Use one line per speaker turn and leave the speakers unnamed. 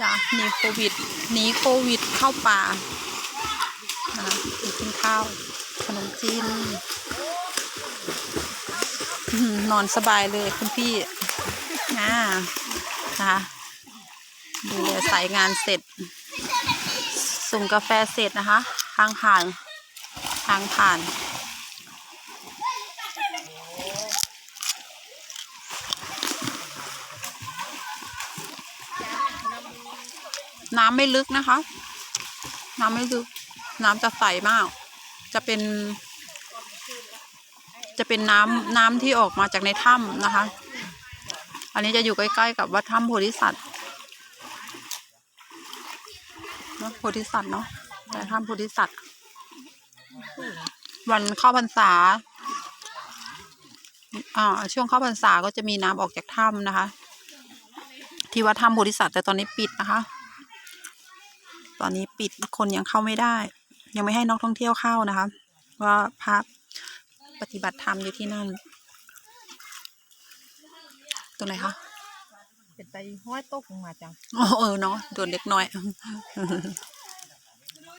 จ้ะหนีโควิดหนีโควิดเข้าป่านะกินข้าวขนมจีนนอนสบายเลยคุณพี่อ่านะคะดูเลยสายงานเสร็จ ส่งกาแฟเสร็จนะคะ ทางผ่าน ทางผ่าน น้ำไม่ลึกนะคะ น้ำไม่ลึก น้ำจะใสมาก จะเป็น จะเป็นน้ำน้ำที่ออกมาจากในถ้ำนะคะ อันนี้จะอยู่ใกล้ๆกับวัดถ้ำโพธิสัตว์เนอะโพธิสัตว์เนาะแต่ถ้ำโพธิสัตว์ วันเข้าพรรษาอ่าช่วงเข้าพรรษาก็จะมีน้ำออกจากถ้ำนะคะ ที่วัดถ้ำโพธิสัตว์แต่ตอนนี้ปิดนะคะ ตอนนี้ปิดคนยังเข้าไม่ได้ ยังไม่ให้นักท่องเที่ยวเข้านะคะ ว่าพระปฏิบัติธรรมอยู่ที่นั่น ตรงไหนคะ
เป็นไปห้อยตกลงมาจัง
อ๋อเออเนาะโดนเล็กน้อย